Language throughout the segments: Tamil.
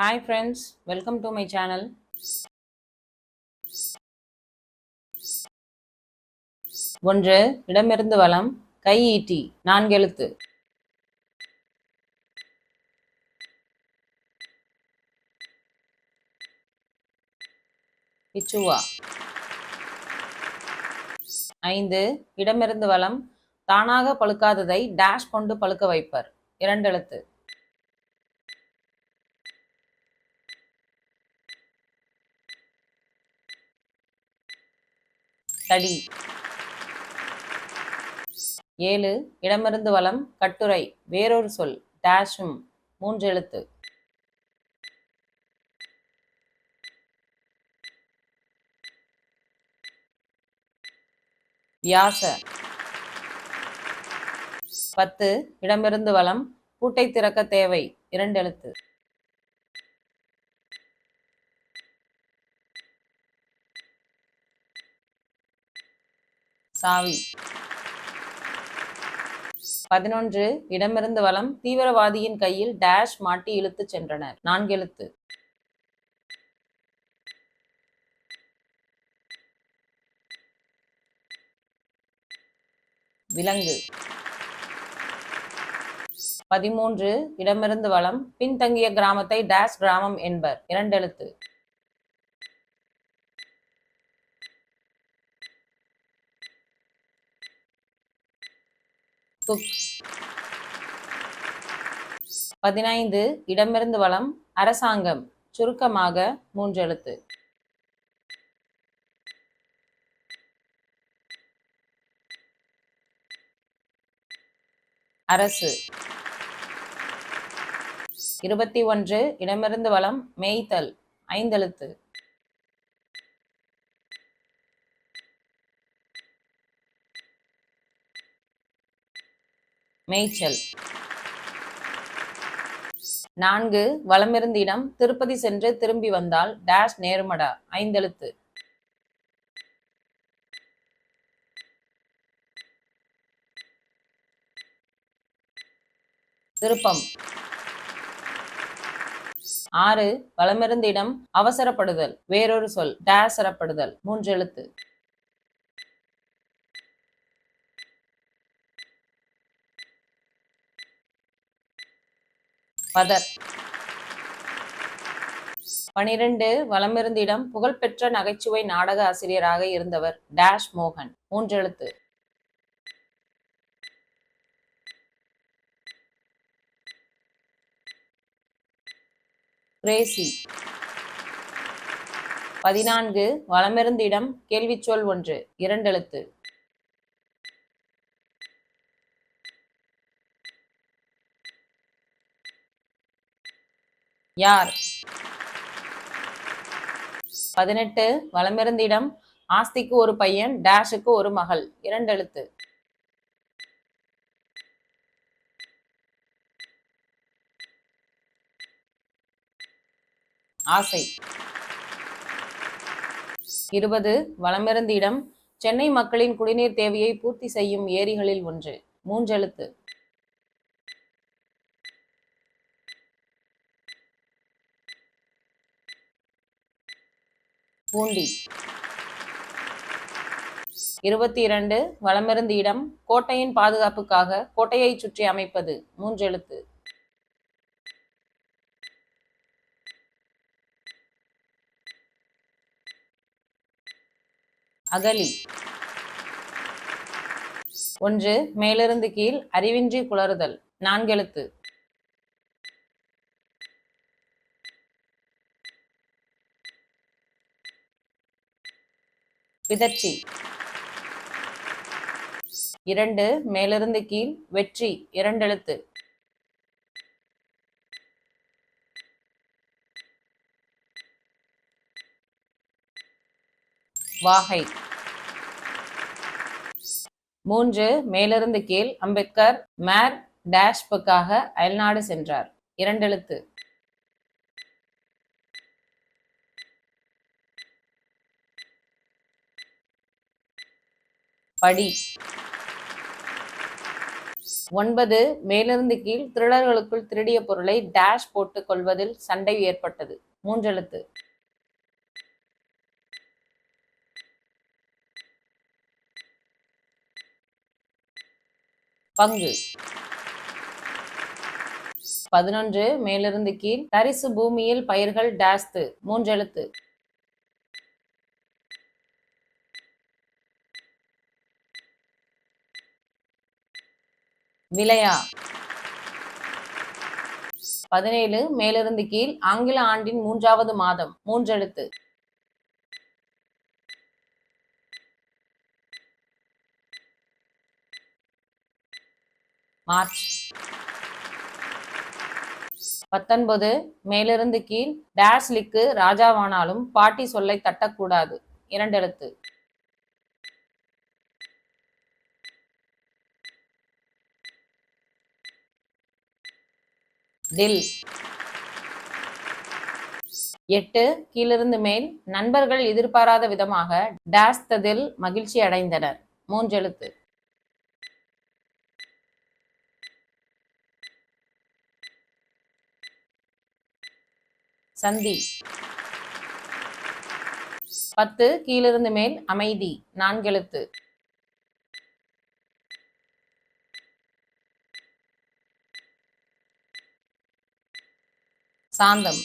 Hi friends welcome to my channel ஒன்று இடமிருந்து வளம் கை ஈட்டி. நான்கெழுத்து பிச்சுவா. ஐந்து இடமிருந்து வளம் தானாக பழுக்காததை டேஷ் கொண்டு பழுக்க வைப்பர். இரண்டு எழுத்து. தடி. ஏழு இடமிருந்து வளம் கட்டுரை வேறொரு சொல் டேஷும் மூன்று எழுத்து. வியாச பத்து இடமிருந்து வளம் பூட்டை திறக்க தேவை இரண்டு எழுத்து. சாவி. பதினொன்று இடமிருந்து வலம் தீவிரவாதியின் கையில் டேஷ் மாட்டி இழுத்து சென்றனர். நான்கெழுத்து விலங்கு. பதிமூன்று இடமிருந்து வளம் பின்தங்கிய கிராமத்தை டேஷ் கிராமம் என்பர். இரண்டெழுத்து குக் பதினைந்து இடமிருந்து வளம் அரசாங்கம் சுருக்கமாக மூன்றெழுத்து அரசு. இருபத்தி ஒன்று இடமிருந்து வளம் மேய்த்தல் ஐந்தெழுத்து மேய்ச்சல். நான்கு வலமிருந்து இடம் திருப்பதி சென்று திரும்பி வந்தால் டேஷ் நேர்மடா ஐந்தெழுத்து. திருப்பம். ஆறு வலமிருந்து இடம் அவசரப்படுதல் வேறொரு சொல் டேசரப்படுதல் மூன்று எழுத்து. பதர் பனிரெண்டு வளமிருந்திடம் புகழ்பெற்ற நகைச்சுவை நாடக ஆசிரியராக இருந்தவர் டேஷ் மோகன். மூன்றெழுத்து கிரேசி பதினான்கு வளமிருந்திடம் கேள்விச்சொல் ஒன்று. இரண்டெழுத்து. யார்? பதினெட்டு வளமிருந்திடம் ஆஸ்திக்கு ஒரு பையன் டேஷுக்கு ஒரு மகள். இரண்டெழுத்து ஆசை. இருபது வளமிருந்திடம் சென்னை மக்களின் குடிநீர் தேவையை பூர்த்தி செய்யும் ஏரிகளில் ஒன்று. மூன்றெழுத்து. பூண்டி. இருபத்தி இரண்டு வளமிருந்து இடம் கோட்டையின் பாதுகாப்புக்காக கோட்டையை சுற்றி அமைப்பது. மூன்றெழுத்து. அகலி. ஒன்று மேலிருந்து கீழ் அறிவின்றி குளறுதல். நான்கெழுத்து. விதர்ச்சி. இரண்டு மேலிருந்து கீழ் வெற்றி இரண்டெழுத்து. வாகை. மூன்று மேலிருந்து கீழ் அம்பேத்கர் மேர் டேஷ்புக்காக அயல்நாடு சென்றார். இரண்டெழுத்து. படி. ஒன்பது மேலிருந்து கீழ் திருடர்களுக்குள் திருடிய பொருளை டேஷ் போட்டு கொள்வதில் சண்டை ஏற்பட்டது. மூன்றெழுத்து. பங்கு. பதினொன்று மேலிருந்து கீழ் தரிசு பூமியில் பயிர்கள் டேஸ்து மூன்றெழுத்து. விலையா? பதினேழு மேலிருந்து கீழ் ஆங்கில ஆண்டின் மூன்றாவது மாதம் மூன்றெழுத்து. மார்ச். பத்தொன்பது மேலிருந்து கீழ் டேஷ்லிக்கு ராஜாவானாலும் பாட்டி சொல்லை தட்டக்கூடாது இரண்டெழுத்து. தில். எட்டு கீழிருந்து மேல். நண்பர்கள் எதிர்பாராத விதமாக டேஸ்ததில் மகிழ்ச்சி அடைந்தனர். மூன்றெழுத்து சந்தி. பத்து கீழிருந்து மேல் அமைதி. நான்கெழுத்து சாந்தம்.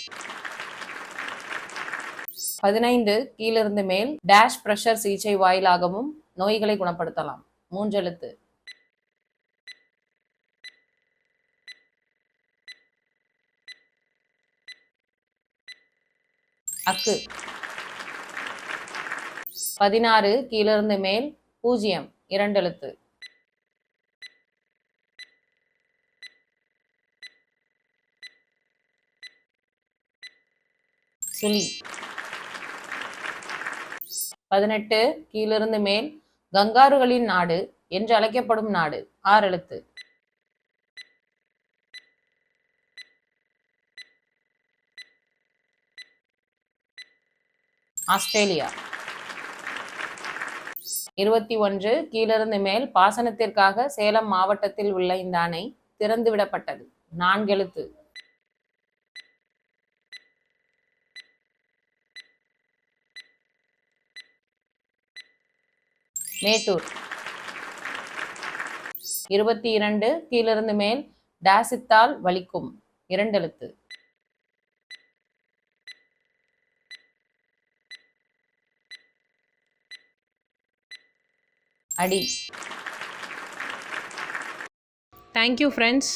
பதினைந்து கீழிருந்து மேல் டேஷ் பிரஷர் சிகிச்சை வாயிலாகவும் நோய்களை குணப்படுத்தலாம். மூஞ்செழுத்து அக்கு. பதினாறு கீழிருந்து மேல் பூஜ்ஜியம். இரண்டெழுத்து. சுழி பதினெட்டு கீழிருந்து மேல் கங்காருகளின் நாடு என்று அழைக்கப்படும் நாடு. ஆறு எழுத்து. ஆஸ்திரேலியா. இருபத்தி ஒன்று கீழிருந்து மேல் பாசனத்திற்காக சேலம் மாவட்டத்தில் உள்ள இந்த அணை திறந்து விடப்பட்டது நான்கெழுத்து மேட்டூர். இருபத்தி இரண்டு கீழிருந்து மேல் டாசித்தால் வலிக்கும். இரண்டெழுத்து அடி. Thank you friends